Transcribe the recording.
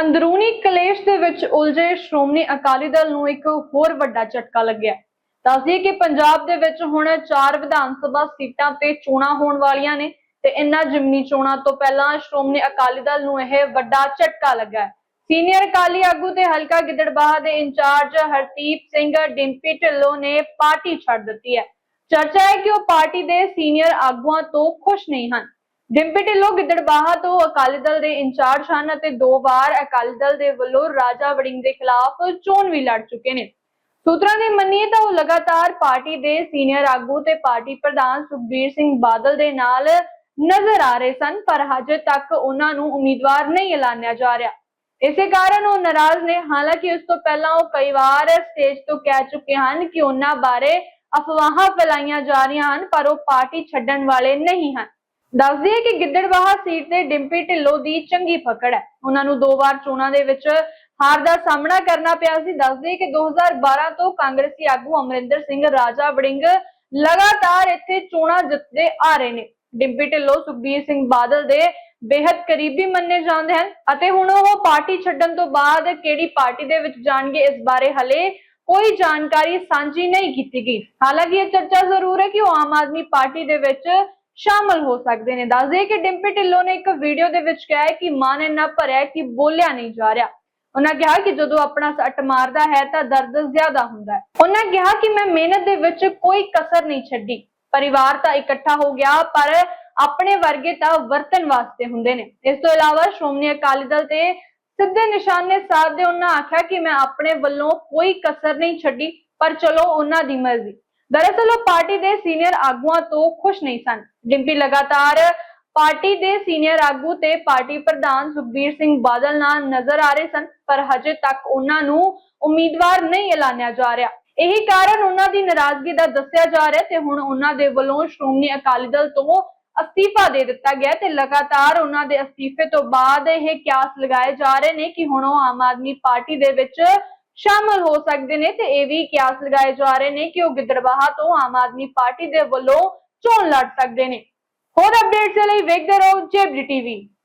ਅੰਦਰੂਨੀ ਕਲੇਸ਼ ਦੇ ਵਿੱਚ ਉਲਝੇ ਸ਼੍ਰੋਮਣੀ ਅਕਾਲੀ ਦਲ ਨੂੰ ਇੱਕ ਹੋਰ ਵੱਡਾ ਝਟਕਾ ਲੱਗਿਆ। ਦੱਸਦੀ ਕਿ ਪੰਜਾਬ ਦੇ ਵਿੱਚ ਹੁਣ ਚਾਰ ਵਿਧਾਨ ਸਭਾ ਸੀਟਾਂ ਤੇ ਚੋਣਾਂ ਹੋਣ ਵਾਲੀਆਂ ਨੇ ਤੇ ਇਨ੍ਹਾਂ ਜਿਮਨੀ ਚੋਣਾਂ ਤੋਂ ਪਹਿਲਾਂ ਸ਼੍ਰੋਮਣੀ ਅਕਾਲੀ ਦਲ ਨੂੰ ਇਹ ਵੱਡਾ ਝਟਕਾ ਲੱਗਾ ਸੀਨੀਅਰ ਅਕਾਲੀ ਆਗੂ ਤੇ ਹਲਕਾ ਗਿੱਦੜਬਾਹਾ ਦੇ ਇੰਚਾਰਜ ਹਰਦੀਪ ਸਿੰਘ ਡਿੰਪੀ ਢਿੱਲੋਂ ਨੇ ਪਾਰਟੀ ਛੱਡ ਦਿੱਤੀ ਹੈ। ਚਰਚਾ ਹੈ ਕਿ ਉਹ ਪਾਰਟੀ ਦੇ ਸੀਨੀਅਰ ਆਗੂਆਂ ਤੋਂ ਖੁਸ਼ ਨਹੀਂ ਹਨ। ਡਿੰਪੀ ਢਿੱਲੋਂ ਗਿੱਦੜਬਾਹਾ ਤੋਂ ਅਕਾਲੀ ਦਲ ਦੇ ਇੰਚਾਰਜ ਹਨ ਅਤੇ ਦੋ ਵਾਰ ਅਕਾਲੀ ਦਲ ਦੇ ਵੱਲੋਂ ਰਾਜਾ ਵੜਿੰਗ ਦੇ ਖਿਲਾਫ ਚੋਣ ਵੀ ਲੜ ਚੁੱਕੇ ਨੇ। ਸੂਤਰਾਂ ਦੀ ਮੰਨੀਏ ਤਾਂ ਉਹ ਲਗਾਤਾਰ ਪਾਰਟੀ ਦੇ ਸੀਨੀਅਰ ਆਗੂ ਤੇ ਪਾਰਟੀ ਪ੍ਰਧਾਨ ਸੁਖਬੀਰ ਸਿੰਘ ਬਾਦਲ ਦੇ ਨਾਲ ਨਜ਼ਰ ਆ ਰਹੇ ਸਨ, ਪਰ ਹਜੇ ਤੱਕ ਉਹਨਾਂ ਨੂੰ ਉਮੀਦਵਾਰ ਨਹੀਂ ਐਲਾਨਿਆ ਜਾ ਰਿਹਾ। ਇਸੇ ਕਾਰਨ ਉਹ ਨਾਰਾਜ਼ ਨੇ। ਹਾਲਾਂਕਿ ਉਸ ਤੋਂ ਪਹਿਲਾਂ ਉਹ ਕਈ ਵਾਰ ਸਟੇਜ ਤੋਂ ਕਹਿ ਚੁੱਕੇ ਹਨ ਕਿ ਉਹਨਾਂ ਬਾਰੇ ਅਫਵਾਹਾਂ ਫੈਲਾਈਆਂ ਜਾ ਰਹੀਆਂ ਹਨ, ਪਰ ਉਹ ਪਾਰਟੀ ਛੱਡਣ ਵਾਲੇ ਨਹੀਂ ਹਨ। ਦੱਸਦੀ ਦਈਏ ਕਿ ਗਿੱਦੜਬਾਹਾ ਸੀਟ ਤੇ ਡਿੰਪੀ ਢਿੱਲੋਂ ਦੀ ਚੰਗੀ ਪਕੜ ਹੈ। ਉਹਨਾਂ ਨੂੰ ਦੋ ਵਾਰ ਚੋਣਾਂ ਦੇ ਵਿੱਚ ਹਾਰ ਦਾ ਸਾਹਮਣਾ ਕਰਨਾ ਪਿਆ ਸੀ। ਦੱਸਦੀ ਹੈ ਕਿ 2012 ਤੋਂ ਕਾਂਗਰਸੀ ਆਗੂ ਅਮਰਿੰਦਰ ਸਿੰਘ, ਰਾਜਾ ਵੜਿੰਗ ਲਗਾਤਾਰ ਇੱਥੇ ਚੋਣਾਂ ਜਿੱਤਦੇ ਆ ਰਹੇ ਨੇ। ਡਿੰਪੀ ਢਿੱਲੋਂ ਸੁਖਬੀਰ ਸਿੰਘ ਬਾਦਲ ਦੇ ਬੇहद ਕਰੀਬੀ ਮੰਨੇ ਜਾਂਦੇ ਹਨ ਅਤੇ ਹੁਣ ਉਹ ਪਾਰਟੀ ਛੱਡਣ ਤੋਂ ਬਾਅਦ ਕਿਹੜੀ ਪਾਰਟੀ ਦੇ ਵਿੱਚ ਜਾਣਗੇ ਇਸ ਬਾਰੇ ਹਲੇ ਕੋਈ ਜਾਣਕਾਰੀ ਸਾਂਝੀ ਨਹੀਂ ਕੀਤੀ ਗਈ। ਹਾਲਾਂਕਿ ਇਹ ਚਰਚਾ ਜ਼ਰੂਰ ਹੈ ਕਿ ਉਹ ਆਮ ਆਦਮੀ ਪਾਰਟੀ ਦੇ ਵਿੱਚ ਸ਼ਾਮਲ ਹੋ ਸਕਦੇ ਨੇ। ਦੱਸ ਦਈਏ ਕਿ ਡਿੰਪੀ ਢਿੱਲੋਂ ਨੇ ਇੱਕ ਵੀਡੀਓ ਦੇ ਵਿੱਚ ਕਿਹਾ ਕਿ ਮਨ ਇੰਨਾ ਭਰਿਆ ਕਿ ਬੋਲਿਆ ਨਹੀਂ ਜਾ ਰਿਹਾ। ਉਹਨਾਂ ਕਿਹਾ ਕਿ ਜਦੋਂ ਆਪਣਾ ਸੱਟ ਮਾਰਦਾ ਹੈ ਤਾਂ ਦਰਦ ਜ਼ਿਆਦਾ ਹੁੰਦਾ ਹੈ। ਉਹਨਾਂ ਕਿਹਾ ਕਿ ਮੈਂ ਮਿਹਨਤ ਦੇ ਵਿੱਚ ਕੋਈ ਕਸਰ ਨਹੀਂ ਛੱਡੀ। ਪਰਿਵਾਰ ਤਾਂ ਇਕੱਠਾ ਹੋ ਗਿਆ, ਪਰ ਆਪਣੇ ਵਰਗੇ ਤਾਂ ਵਰਤਨ ਵਾਸਤੇ ਹੁੰਦੇ ਨੇ। ਇਸ ਤੋਂ ਇਲਾਵਾ ਸ਼੍ਰੋਮਣੀ ਅਕਾਲੀ ਦਲ ਤੇ ਸਿੱਧੇ ਨਿਸ਼ਾਨੇ ਸਾਧਦੇ ਉਹਨਾਂ ਆਖਿਆ ਕਿ ਮੈਂ ਆਪਣੇ ਵੱਲੋਂ ਕੋਈ ਕਸਰ ਨਹੀਂ ਛੱਡੀ, ਪਰ ਚਲੋ ਉਹਨਾਂ ਦੀ ਮਰਜ਼ੀ। ਦਰਅਸਲ ਉਹ ਪਾਰਟੀ ਦੇ ਸੀਨੀਅਰ ਆਗੂਆਂ ਤੋਂ ਖੁਸ਼ ਨਹੀਂ ਸਨ। ਡਿੰਪੀ ਲਗਾਤਾਰ ਪਾਰਟੀ ਦੇ ਸੀਨੀਅਰ ਆਗੂ ਤੇ ਪਾਰਟੀ ਪ੍ਰਧਾਨ ਸੁਖਬੀਰ ਸਿੰਘ ਬਾਦਲ ਨਾਲ ਨਜ਼ਰ ਆ ਰਹੇ ਸਨ, ਪਰ ਹਜੇ ਤੱਕ ਉਹਨਾਂ ਨੂੰ ਉਮੀਦਵਾਰ ਨਹੀਂ ਐਲਾਨਿਆ ਜਾ ਰਿਹਾ। ਇਹੀ ਕਾਰਨ ਉਹਨਾਂ ਦੀ ਨਾਰਾਜ਼ਗੀ ਦਾ ਦੱਸਿਆ ਜਾ ਰਿਹਾ ਤੇ ਹੁਣ ਉਹਨਾਂ ਦੇ ਵੱਲੋਂ ਸ਼੍ਰੋਮਣੀ ਅਕਾਲੀ ਦਲ ਤੋਂ ਅਸਤੀਫਾ ਦੇ ਦਿੱਤਾ ਗਿਆ ਤੇ ਲਗਾਤਾਰ ਉਹਨਾਂ ਦੇ ਅਸਤੀਫੇ ਤੋਂ ਬਾਅਦ ਇਹ ਕਿਆਸ ਲਗਾਏ ਜਾ ਰਹੇ ਨੇ ਕਿ ਹੁਣ ਉਹ ਆਮ ਆਦਮੀ ਪਾਰਟੀ ਦੇ ਵਿੱਚ ਸ਼ਾਮਲ ਹੋ ਸਕਦੇ ਨੇ ਤੇ ਇਹ ਵੀ ਕਿਆਸ ਲਗਾਏ ਜਾ ਰਹੇ ਨੇ ਕਿ ਉਹ ਗਿੱਦੜਬਾਹਾ ਤੋਂ ਆਮ ਆਦਮੀ ਪਾਰਟੀ ਦੇ ਵੱਲੋਂ ਚੋਣ ਲੜ ਸਕਦੇ ਨੇ। ਹੋਰ ਅਪਡੇਟਸ ਲਈ ਵੇਖਦੇ ਰਹੋ ਜੇਬੀ ਟੀਵੀ।